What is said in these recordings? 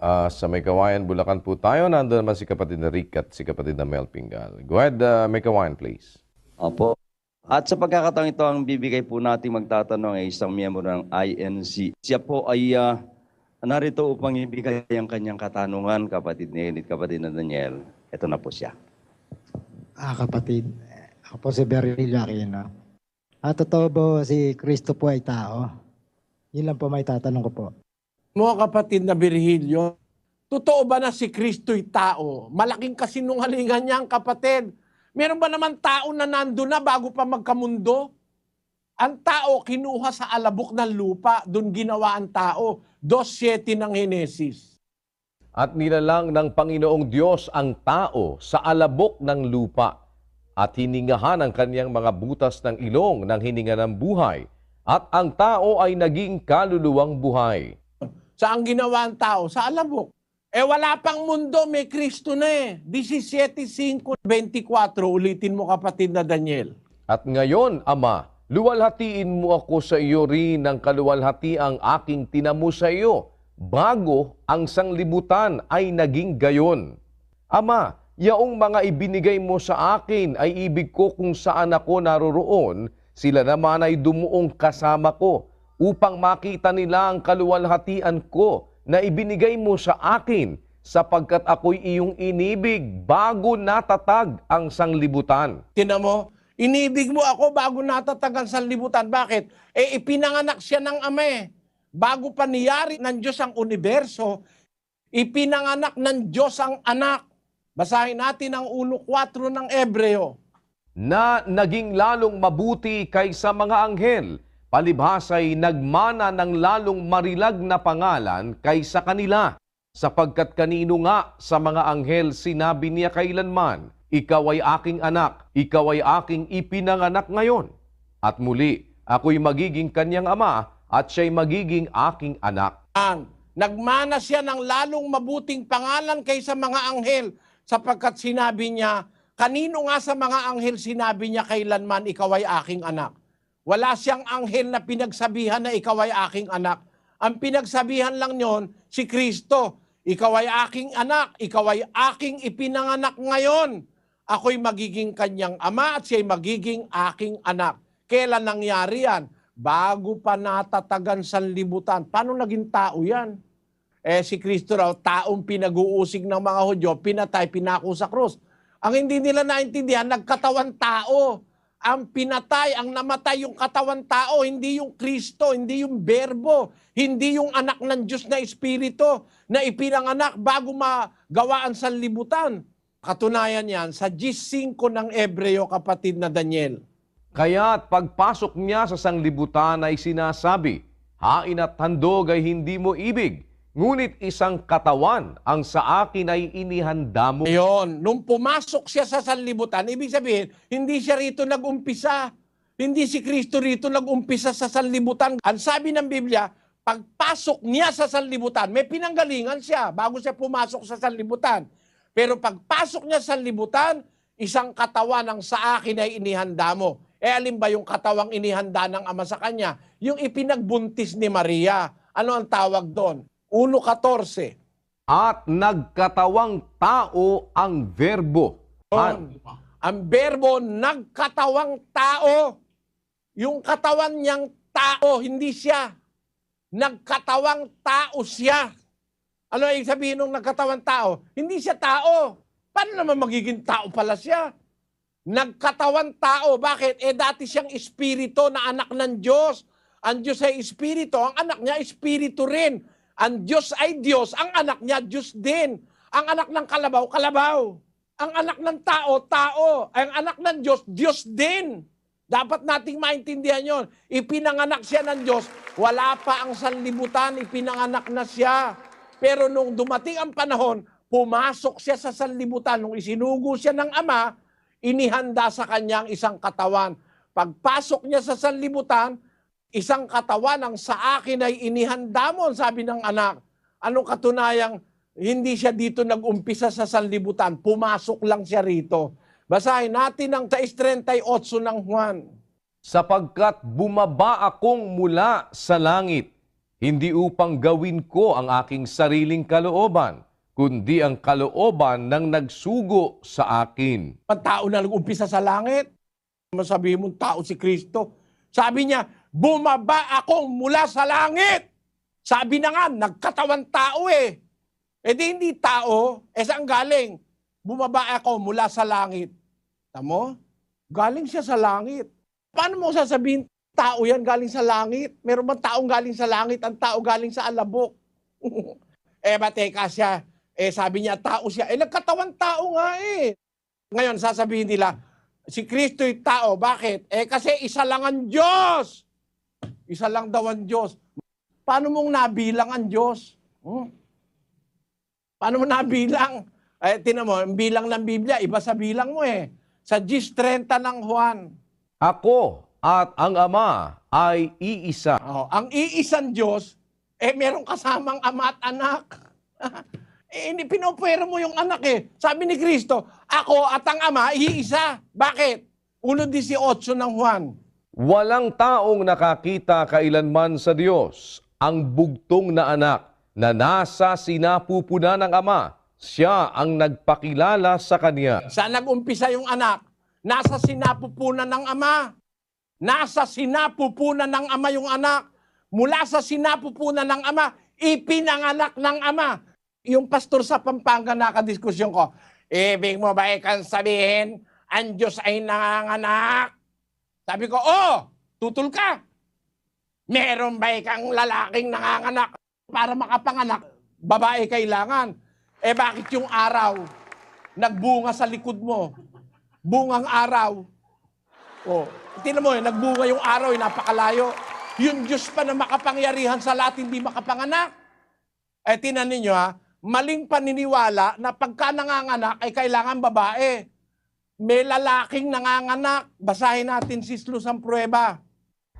Ah, sa May Kawayan, Bulacan po tayo. Nandun naman si kapatid na Rick at si kapatid na Mel Pingal. Go ahead, uh, May Kawayan, please. Opo. At sa pagkakataon ito, ang bibigay po natin magtatanong ay isang miyembro ng INC. Siya po ay ah, narito upang ibigay ang kanyang katanungan, kapatid ni Enid, kapatid na Daniel. Ito na po siya. Ah, kapatid. Ako po si Beryl Aquino. Ah, totoo po si Kristo po ay tao? Yun lang po may tatanong ko po. Mo kapatid na Virgilio, totoo ba na si Kristo'y tao? Malaking kasinungalingan niya ang kapatid. Meron ba naman tao na nando na bago pa magkamundo? Ang tao kinuha sa alabok ng lupa, doon ginawa ang tao. 2.7 ng Henesis. At nilalang ng Panginoong Diyos ang tao sa alabok ng lupa at hiningahan ang kanyang mga butas ng ilong ng hininga ng buhay at ang tao ay naging kaluluwang buhay. Saan ginawa ang tao? Sa alabok. Eh wala pang mundo, may Kristo na eh. 17.5.24, ulitin mo kapatid na Daniel. At ngayon, Ama, luwalhatiin mo ako sa iyo rin ng kaluwalhati ang aking tinamo sa iyo, bago ang sanglibutan ay naging gayon. Ama, yaong mga ibinigay mo sa akin ay ibig ko kung saan ako naroroon, sila naman ay dumuong kasama ko, upang makita nila ang kaluwalhatian ko na ibinigay mo sa akin, sapagkat ako'y iyong inibig bago natatag ang sanglibutan. Tinan mo, inibig mo ako bago natatagan sa libutan. Bakit? Eh, ipinanganak siya ng ama eh. Bago pa niyari ng Diyos ang universo, ipinanganak ng Diyos ang anak. Basahin natin ang 1.4 ng Ebreo. na naging lalong mabuti kaysa mga anghel, palibhasay nagmana ng lalong marilag na pangalan kaysa kanila. Sapagkat kanino nga sa mga anghel sinabi niya kailanman, Ikaw ay aking anak, ikaw ay aking ipinanganak ngayon. At muli, ako'y magiging kanyang ama at siya'y magiging aking anak. Ang nagmana siya ng lalong mabuting pangalan kaysa mga anghel sapagkat sinabi niya, kanino nga sa mga anghel sinabi niya kailanman ikaw ay aking anak. Wala siyang anghel na pinagsabihan na ikaw ay aking anak. Ang pinagsabihan lang niyon si Kristo. Ikaw ay aking anak, ikaw ay aking ipinanganak ngayon. Ako'y magiging kanyang ama at siya'y magiging aking anak. Kailan nangyari yan? Bago pa natatagan sa libutan. Paano naging tao yan? Eh si Kristo raw, taong pinag-uusig ng mga Hudyo, pinatay, pinako sa krus. Ang hindi nila naintindihan, nagkatawan tao. Ang pinatay, ang namatay yung katawan tao, hindi yung Kristo, hindi yung berbo, hindi yung anak ng Diyos na Espiritu na ipinanganak bago magawaan sa libutan. Katunayan yan sa G5 ng Ebreo, kapatid na Daniel. Kaya't pagpasok niya sa sanglibutan ay sinasabi, Hain at handog ay hindi mo ibig, ngunit isang katawan ang sa akin ay inihanda mo. Ayun, nung pumasok siya sa sanlibutan, ibig sabihin, hindi siya rito nag-umpisa. Hindi si Kristo rito nag-umpisa sa sanlibutan. Ang sabi ng Biblia, pagpasok niya sa sanlibutan, may pinanggalingan siya bago siya pumasok sa sanlibutan. Pero pagpasok niya sa sanlibutan, isang katawan ang sa akin ay inihanda mo. Eh alin ba yung katawang inihanda ng ama sa kanya? Yung ipinagbuntis ni Maria. Ano ang tawag doon? 1.14. At nagkatawang tao ang verbo. Yun. Ang berbo, nagkatawang tao. Yung katawan niyang tao, hindi siya. Nagkatawang tao siya. Ano yung sabihin ng nagkatawang tao? Hindi siya tao. Paano naman magiging tao pala siya? Nagkatawan tao. Bakit? Eh dati siyang espiritu na anak ng Diyos. Ang Diyos ay espiritu. Ang anak niya espiritu rin. Ang Diyos ay Diyos. Ang anak niya Diyos din. Ang anak ng kalabaw, kalabaw. Ang anak ng tao, tao. Ang anak ng Diyos, Diyos din. Dapat nating maintindihan yon. Ipinanganak siya ng Diyos. Wala pa ang sanlibutan, ipinanganak na siya. Pero nung dumating ang panahon, pumasok siya sa sanlibutan. Nung isinugo siya ng Ama, inihanda sa kanyang isang katawan. Pagpasok niya sa sanlibutan, isang katawan ang sa akin ay inihanda mo, sabi ng anak. Anong katunayang hindi siya dito nag-umpisa sa sanlibutan, pumasok lang siya rito. Basahin natin ang 6.38 ng Juan. Sapagkat bumaba akong mula sa langit, hindi upang gawin ko ang aking sariling kalooban, kundi ang kalooban ng nagsugo sa akin. Ang tao na nag-umpisa sa langit. Masabihin mong tao si Kristo. Sabi niya, bumaba ako mula sa langit. Sabi na nga, nagkatawan tao eh. E di hindi tao, eh saan galing? Bumaba ako mula sa langit. Tamo? Galing siya sa langit. Paano mo sasabihin, tao yan galing sa langit? Meron bang taong galing sa langit? Ang tao galing sa alabok. eh, bateka siya. Eh, sabi niya, tao siya. Eh, nagkatawan tao nga eh. Ngayon, sasabihin nila, si Kristo'y tao. Bakit? Eh, kasi isa lang ang Diyos. Isa lang daw ang Diyos. Paano mong nabilang ang Diyos? Hmm? Paano mo nabilang? Eh, tinan mo, ang bilang ng Biblia, iba sa bilang mo eh. Sa Gis 30 ng Juan, Ako at ang Ama ay iisa. Oh, ang iisang Diyos, eh merong kasamang ama at anak. eh, hindi pinopwera mo yung anak eh. Sabi ni Kristo, ako at ang ama, iisa. Bakit? 1.18 ng Juan. Walang taong nakakita kailanman sa Diyos ang bugtong na anak na nasa sinapupunan ng Ama. Siya ang nagpakilala sa Kanya. Saan nag-umpisa yung anak? Nasa sinapupunan ng ama. Nasa sinapupunan ng ama yung anak. Mula sa sinapupunan ng ama, ipinanganak ng ama. Yung pastor sa Pampanga nakadiskusyon ko, ibig mo ba ikan sabihin, ang Diyos ay nanganganak? Sabi ko, oh, tutul ka. Meron ba ikang lalaking nanganganak para makapanganak? Babae kailangan. Eh bakit yung araw nagbunga sa likod mo? Bungang araw. Oh, tingnan mo, eh, nagbunga yung araw, eh, napakalayo. Yung Diyos pa na makapangyarihan sa lahat, hindi makapanganak. Eh, tinan ninyo ha, maling paniniwala na pagka nanganganak ay kailangan babae. May lalaking nanganganak. Basahin natin si Slus ang prueba.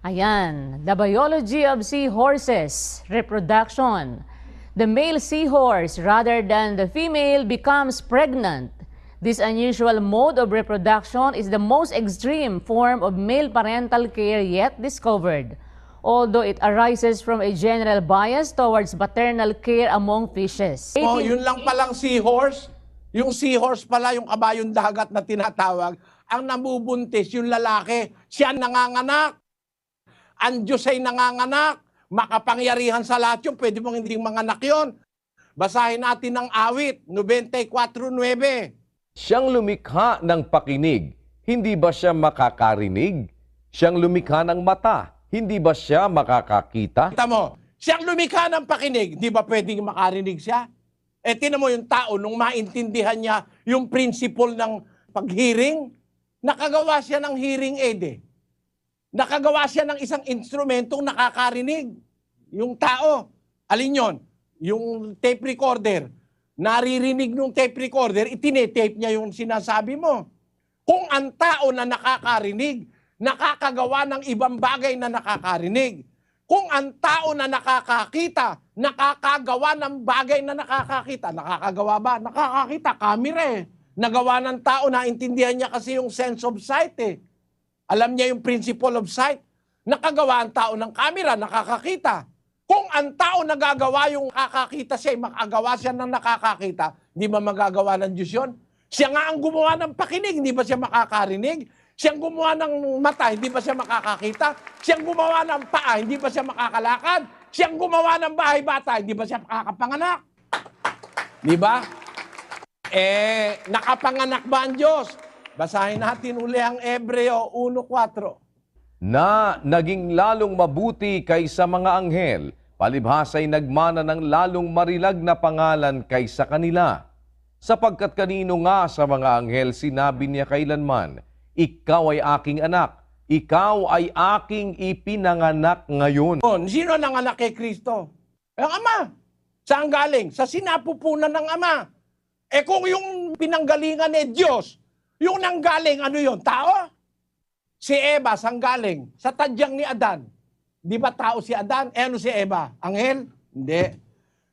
Ayan, the biology of seahorses, reproduction. The male seahorse, rather than the female, becomes pregnant. This unusual mode of reproduction is the most extreme form of male parental care yet discovered, although it arises from a general bias towards paternal care among fishes. Oh, yun lang palang seahorse. Yung seahorse pala, yung kabayong dagat na tinatawag, ang namubuntis, yung lalaki, siya nanganganak. Ang Diyos ay nanganganak. Makapangyarihan sa lahat yun. Pwede mong hindi manganak yun. Basahin natin ang awit, 94.9. Siyang lumikha ng pakinig, hindi ba siya makakarinig? Siyang lumikha ng mata, hindi ba siya makakakita? Kita mo, siyang lumikha ng pakinig, di ba pwedeng makarinig siya? Eh, tinan mo yung tao, nung maintindihan niya yung principle ng paghearing, nakagawa siya ng hearing aid eh. Nakagawa siya ng isang instrumentong nakakarinig. Yung tao, alin yon? Yung tape recorder. Naririnig nung tape recorder, itinetape niya yung sinasabi mo. Kung ang tao na nakakarinig, nakakagawa ng ibang bagay na nakakarinig. Kung ang tao na nakakakita, nakakagawa ng bagay na nakakakita. Nakakagawa ba? Nakakakita. Camera eh. Nagawa ng tao, naintindihan niya kasi yung sense of sight eh. Alam niya yung principle of sight. Nakagawa ang tao ng camera, nakakakita. Kung ang tao nagagawa yung kakakita siya, makagawa siya ng nakakakita, hindi ba magagawa ng Diyos yun? Siya nga ang gumawa ng pakinig, hindi ba siya makakarinig? Siyang gumawa ng mata, hindi ba siya makakakita? Siyang gumawa ng paa, hindi ba siya makakalakad? Siyang gumawa ng bahay bata, hindi ba siya makakapanganak? Di ba? Eh, nakapanganak ba ang Diyos? Basahin natin uli ang Ebreo 1.4. Na naging lalong mabuti kaysa mga anghel, palibhasa'y nagmana ng lalong marilag na pangalan kaysa kanila. Sapagkat kanino nga sa mga anghel sinabi niya kailanman, Ikaw ay aking anak, ikaw ay aking ipinanganak ngayon. On, sino nang anak kay Kristo? Ang Ama. Saan galing? Sa sinapupunan ng Ama. Eh kung yung pinanggalingan ni Diyos, yung nanggaling, ano yon Tao? Si Eva, saan galing? Sa tadyang ni Adan. Di ba tao si Adan? Eh ano si Eva? Anghel? Hindi.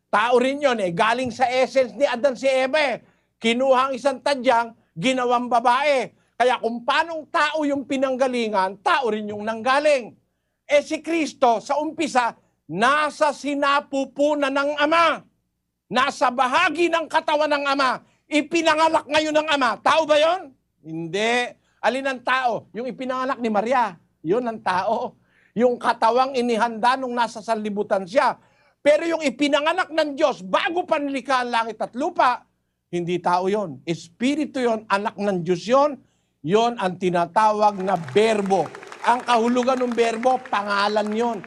Tao rin yon eh. Galing sa essence ni Adan si Eva eh. Kinuha ang isang tadyang, ginawang babae. Kaya kung paanong tao yung pinanggalingan, tao rin yung nanggaling. Eh si Kristo, sa umpisa, nasa sinapupunan ng Ama. Nasa bahagi ng katawan ng Ama. Ipinanganak ngayon ng Ama. Tao ba yon? Hindi. Alin ang tao? Yung ipinanganak ni Maria. Yun ang tao. Yung katawang inihanda nung nasa sanlibutan siya. Pero yung ipinanganak ng Diyos bago pa nilikha ang langit at lupa, hindi tao yon. Espiritu yon, anak ng Diyos yon. Yon ang tinatawag na berbo. Ang kahulugan ng berbo, pangalan yon.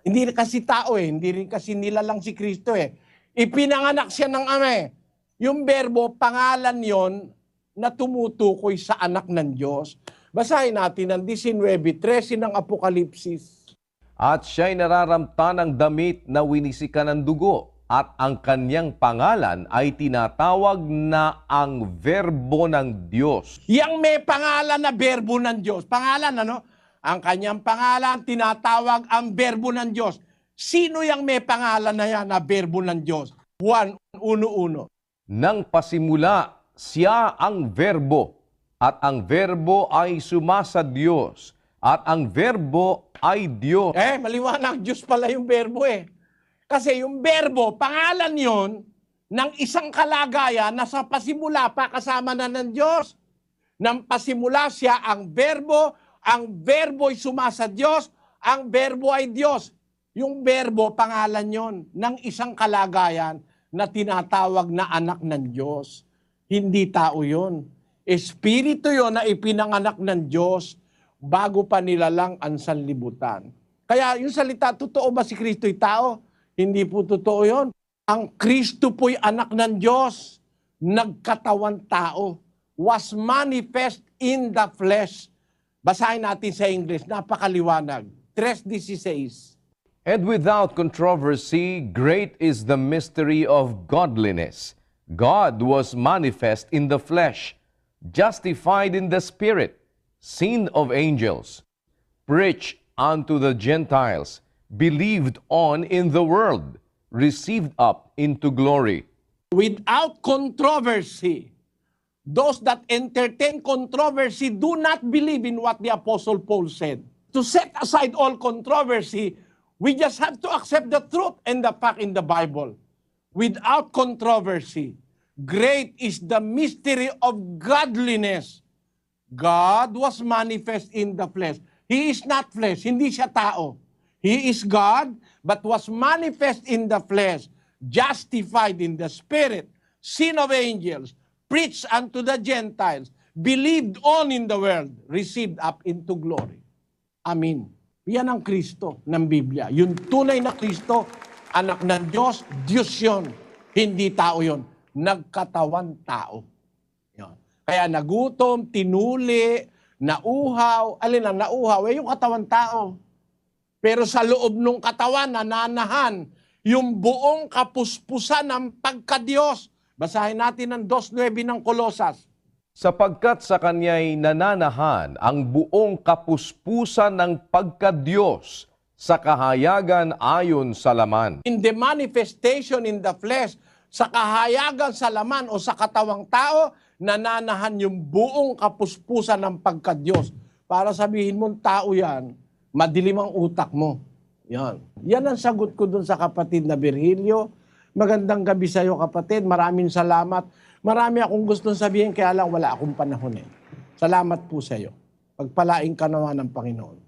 Hindi kasi tao eh, hindi rin kasi nila lang si Kristo eh. Ipinanganak siya ng Ama eh. Yung berbo, pangalan yon na tumutukoy sa anak ng Diyos. Basahin natin ang 19.13 ng Apokalipsis. At siya'y nararamta ng damit na winisikan ng dugo at ang kanyang pangalan ay tinatawag na ang verbo ng Diyos. Yang may pangalan na berbo ng Diyos. Pangalan ano? Ang kanyang pangalan, tinatawag ang berbo ng Diyos. Sino yung may pangalan na yan na berbo ng Diyos? Juan 1.1. Nang pasimula, siya ang verbo at ang verbo ay sumasa Diyos at ang verbo ay Diyos. Eh, maliwanag, Diyos pala yung berbo eh. Kasi yung berbo, pangalan yon ng isang kalagayan na sa pasimula pa kasama na ng Diyos. Nang pasimula siya ang berbo, ang verbo ay sumasa Diyos, ang verbo ay Diyos. Yung verbo, pangalan yon ng isang kalagayan na tinatawag na anak ng Diyos. Hindi tao yon. Espiritu yon na ipinanganak ng Diyos bago pa nilalang ang sanlibutan. Kaya yung salita, totoo ba si Kristo'y tao? Hindi po totoo yon. Ang Kristo po'y anak ng Diyos, nagkatawan tao, was manifest in the flesh. Basahin natin sa English, napakaliwanag. 3.16. And without controversy, great is the mystery of godliness. God was manifest in the flesh, justified in the spirit, seen of angels, preached unto the Gentiles, believed on in the world, received up into glory. without controversy. Those that entertain controversy do not believe in what the Apostle Paul said. To set aside all controversy, we just have to accept the truth and the fact in the Bible. Without controversy, great is the mystery of godliness. God was manifest in the flesh. He is not flesh, hindi siya tao. He is God, but was manifest in the flesh, justified in the spirit, seen of angels, preached unto the Gentiles, believed on in the world, received up into glory. Amin. Yan ang Kristo ng Biblia. Yung tunay na Kristo, anak ng Diyos, Diyos yon, hindi tao yon. Nagkatawan tao. Yan. Kaya nagutom, tinuli, nauhaw, alin ang nauhaw? Eh, yung katawan tao. Pero sa loob ng katawan, nananahan yung buong kapuspusan ng pagkadiyos. Basahin natin ang 2.9 ng Kolosas. sapagkat sa kanya'y nananahan ang buong kapuspusan ng pagkadiyos sa kahayagan ayon sa laman. In the manifestation in the flesh, sa kahayagan sa laman o sa katawang tao, nananahan yung buong kapuspusan ng pagkadiyos. Para sabihin mong tao yan, madilim ang utak mo. Yan. Yan ang sagot ko dun sa kapatid na Virgilio. Magandang gabi sa iyo kapatid. Maraming salamat. Marami akong gustong sabihin kaya lang wala akong panahon eh. Salamat po sa iyo. Pagpalaing ka naman ng Panginoon.